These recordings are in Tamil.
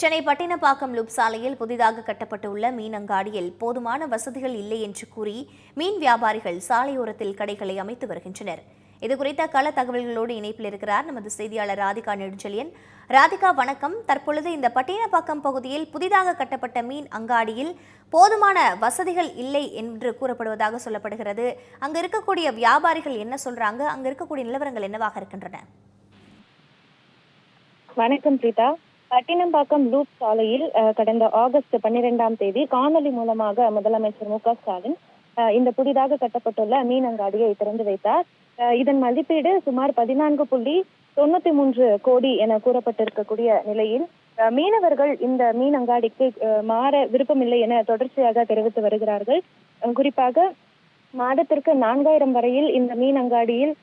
சென்னை பட்டினப்பாக்கம் லூப் சாலையில் புதிதாக கட்டப்பட்டுள்ள மீன் அங்காடியில் போதுமான வசதிகள் இல்லை என்று கூறி மீன் வியாபாரிகள் சாலையோரத்தில் கடைகளை அமைத்து வருகின்றனர். இதுகுறித்த கள தகவல்களோடு இணைப்பில் இருக்கிறார் நமது செய்தியாளர் ராதிகா நெடுஞ்செழியன். ராதிகா வணக்கம். தற்பொழுது இந்த பட்டினப்பாக்கம் பகுதியில் புதிதாக கட்டப்பட்ட மீன் அங்காடியில் போதுமான வசதிகள் இல்லை என்று கூறப்படுவதாக சொல்லப்படுகிறது. அங்கு இருக்கக்கூடிய வியாபாரிகள் என்ன சொல்றாங்க? அங்கு இருக்கக்கூடிய நிலவரங்கள் என்னவாக இருக்கின்றன? வணக்கம் பிரீதா. பட்டினம்பாக்கம் லூப் சாலையில் கடந்த ஆகஸ்ட் பன்னிரெண்டாம் தேதி காணொலி மூலமாக முதலமைச்சர் மு க ஸ்டாலின் இந்த புதிதாக கட்டப்பட்டுள்ள மீனங்காடியை திறந்து வைத்தார். இதன் மதிப்பீடு சுமார் பதினான்கு புள்ளி தொண்ணூத்தி மூன்று கோடி என கூறப்பட்டிருக்கக்கூடிய நிலையில் மீனவர்கள் இந்த மீன் அங்காடிக்கு மாற விருப்பமில்லை என தொடர்ச்சியாக தெரிவித்து வருகிறார்கள். குறிப்பாக மாதத்திற்கு நான்காயிரம் வரையில் இந்த மீன் அங்காடியில்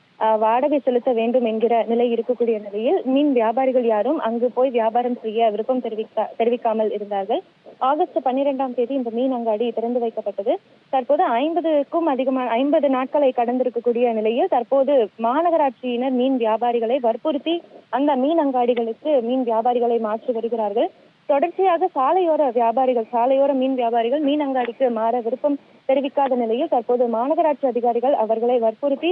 வாடகை செலுத்த வேண்டும் என்கிற நிலை இருக்கக்கூடிய நிலையில் மீன் வியாபாரிகள் யாரும் அங்கு போய் வியாபாரம் செய்ய விருப்பம் தெரிவிக்க தெரிவிக்காமல் இருந்தார்கள். ஆகஸ்ட் பன்னிரெண்டாம் தேதி இந்த மீன் அங்காடி திறந்து வைக்கப்பட்டது. தற்போது ஐம்பதுக்கும் அதிகமான ஐம்பது நாட்களை கடந்திருக்கக்கூடிய நிலையில் தற்போது மாநகராட்சியினர் மீன் வியாபாரிகளை வற்புறுத்தி அந்த மீன் அங்காடிகளுக்கு மீன் வியாபாரிகளை மாற்றி வருகிறார்கள். தொடர்ச்சியாக சாலையோர வியாபாரிகள் சாலையோர மீன் வியாபாரிகள் மீன் அங்காடிக்கு மாற விருப்பம் தெரிவிக்காத நிலையில் தற்போது மாநகராட்சி அதிகாரிகள் அவர்களை வற்புறுத்தி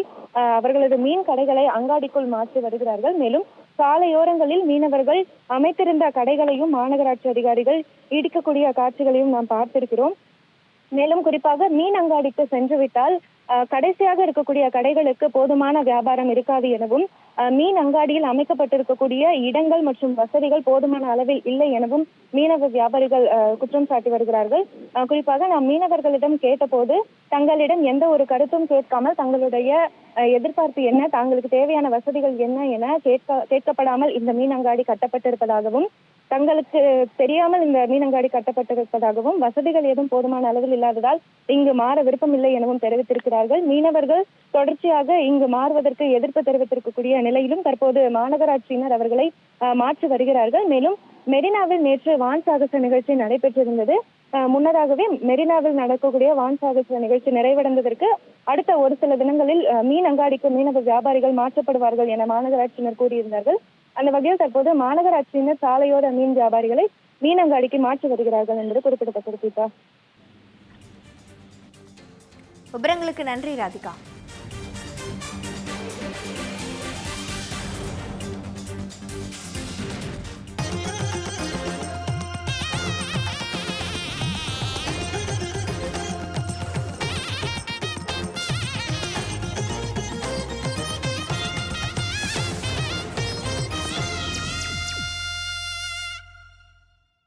அவர்களது மீன் கடைகளை அங்காடிக்குள் மாற்றி வருகிறார்கள். மேலும் சாலையோரங்களில் மீனவர்கள் அமைத்திருந்த கடைகளையும் மாநகராட்சி அதிகாரிகள் இடிக்கக்கூடிய காட்சிகளையும் நாம் பார்த்திருக்கிறோம். மேலும் குறிப்பாக மீன் அங்காடிக்கு சென்று விட்டால் கடைசியாக இருக்கக்கூடிய கடைகளுக்கு போதுமான வியாபாரம் இருக்காது எனவும் மீன் அங்காடியில் அமைக்கப்பட்டிருக்கக்கூடிய இடங்கள் மற்றும் வசதிகள் போதுமான அளவில் இல்லை எனவும் மீனவ வியாபாரிகள் குற்றம் சாட்டி வருகிறார்கள். குறிப்பாக நாம் மீனவர்களிடம் கேட்டபோது தங்களிடம் எந்த ஒரு கருத்தும் கேட்காமல் தங்களுடைய எதிர்பார்ப்பு என்ன தங்களுக்கு தேவையான வசதிகள் என்ன என கேட்க கேட்கப்படாமல் இந்த மீன் அங்காடி கட்டப்பட்டிருப்பதாகவும் தங்களுக்கு தெரியாமல் இந்த மீனங்காடி கட்டப்பட்டிருப்பதாகவும் வசதிகள் ஏதும் போதுமான அளவில் இல்லாததால் இங்கு மாற விருப்பமில்லை எனவும் தெரிவித்திருக்கிறார்கள். மீனவர்கள் தொடர்ச்சியாக இங்கு மாறுவதற்கு எதிர்ப்பு தெரிவித்திருக்கக்கூடிய நிலையிலும் தற்போது மாநகராட்சியினர் அவர்களை அஹ், மாற்றி வருகிறார்கள். மேலும் மெரினாவில் நேற்று வான் சாகச நிகழ்ச்சி நடைபெற்றிருந்தது. முன்னதாகவே மெரினாவில் நடக்கக்கூடிய வான் சாகச நிகழ்ச்சி நிறைவடைந்ததற்கு அடுத்த ஒரு சில தினங்களில் மீன் அங்காடிக்கு மீனவ வியாபாரிகள் மாற்றப்படுவார்கள் என மாநகராட்சியினர் கூறியிருந்தார்கள். அந்த வகையில் தற்போது மாநகராட்சியினர் சாலையோர மீன் வியாபாரிகளை மீனங்காடிக்கு மாற்றி வருகிறார்கள் என்பது குறிப்பிடத்தக்கது கீதா. விவரங்களுக்கு நன்றி ராதிகா.